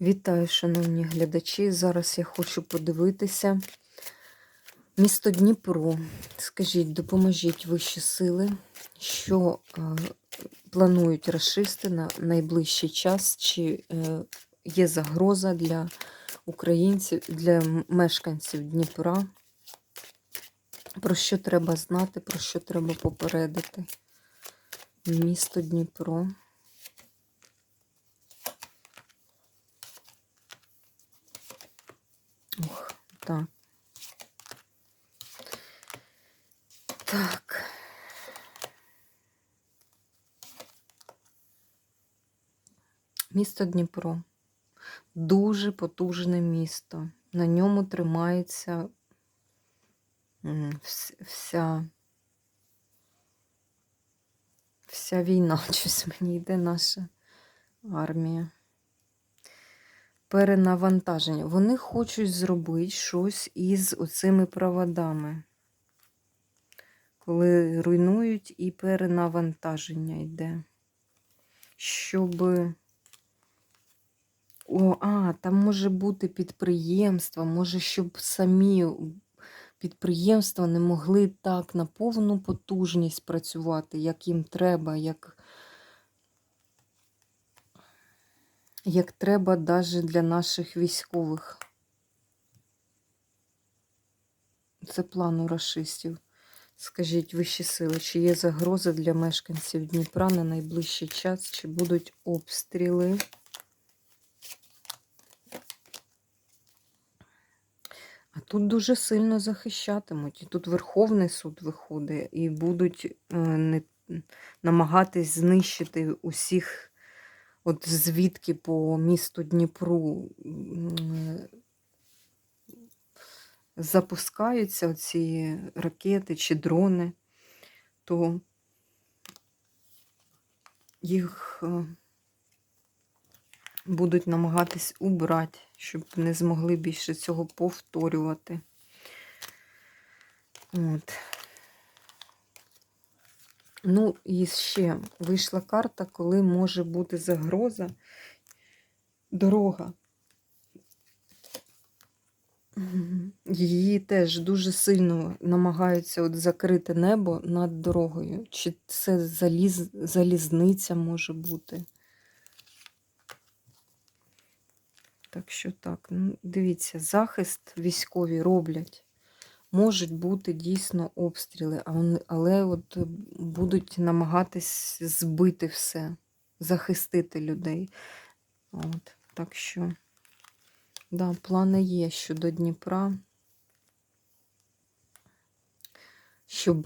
Вітаю, шановні глядачі. Зараз я хочу подивитися. Місто Дніпро. Скажіть, допоможіть вищі сили, що е, планують расисти на найближчий час, чи е, є загроза для українців, для мешканців Дніпра? Про що треба знати, про що треба попередити? Місто Дніпро. Ох, так. Так. Місто Дніпро. Дуже потужне місто. На ньому тримається вся, вся війна. Щось мені йде наша армія. Перенавантаження. Вони хочуть зробити щось із оцими проводами. Коли руйнують і перенавантаження йде. Щоб. О, а, там може бути підприємство, може, щоб самі підприємства не могли так на повну потужність працювати, як їм треба, як, як треба навіть для наших військових. Це план у рашистів. Скажіть, вищі сили, чи є загроза для мешканців Дніпра на найближчий час, чи будуть обстріли? А тут дуже сильно захищатимуть. І тут Верховний суд виходить, і будуть е, не, намагатись знищити усіх, от звідки по місту Дніпру запускаються ці ракети чи дрони, то їх е, будуть намагатись убрати, щоб не змогли більше цього повторювати. От. Ну, і ще вийшла карта, коли може бути загроза. Дорога. Її теж дуже сильно намагаються от закрити небо над дорогою. Чи це заліз... залізниця може бути? Так що так, ну, дивіться, захист військові роблять. Можуть бути дійсно обстріли, але от е, будуть намагатись збити все, захистити людей. От, так що, да, плани є щодо Дніпра, щоб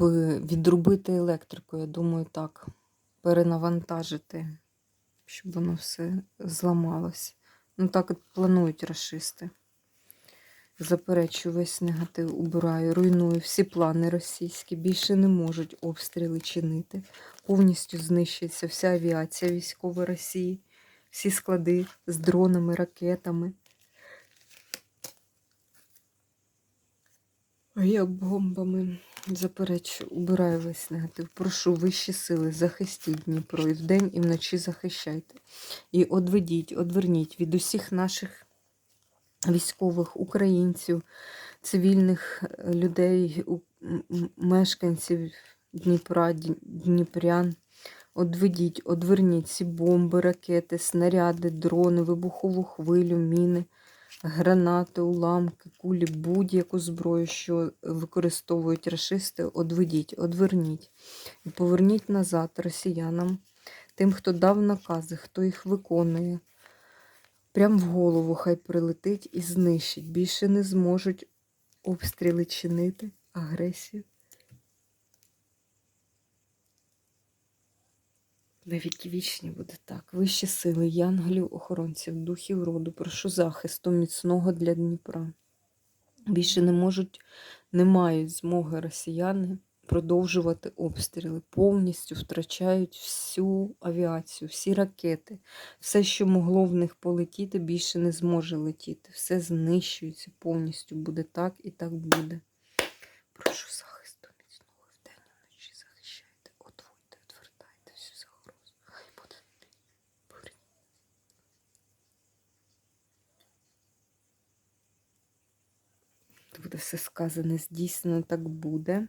відрубити електрику, я думаю, так, перенавантажити, щоб воно все зламалось. Ну, так от планують расисти. Заперечую весь негатив, убираю, руйную всі плани російські. Більше не можуть обстріли чинити. Повністю знищується вся авіація військова Росії, всі склади з дронами, ракетами. Я бомбами заперечую, убираю весь негатив. Прошу вищі сили, захистіть Дніпро і вдень, і вночі захищайте. І одведіть, одверніть від усіх наших військових, українців, цивільних е, людей, мешканців Дніпра, Дніпрян. Одведіть, одверніть ці бомби, ракети, снаряди, дрони, вибухову хвилю, міни, гранати, уламки, кулі, будь-яку зброю, що використовують рашисти, одведіть, одверніть і поверніть назад росіянам, тим, хто дав накази, хто їх виконує. Прям в голову хай прилетить і знищить. Більше не зможуть обстріли чинити, агресію. Навіки вічні буде так. Вищі сили, янголів, охоронців, духів роду, прошу захисту міцного для Дніпра. Більше не можуть, не мають змоги росіяни продовжувати обстріли, повністю втрачають всю авіацію, всі ракети, все, що могло в них полетіти, більше не зможе летіти. Все знищується повністю. Буде так і так буде. Прошу захисту міцного вдень вночі захищайте, отвойте, відвертайте всю загрозу. Хай буде бурі. Буде все сказане, здійснено так буде.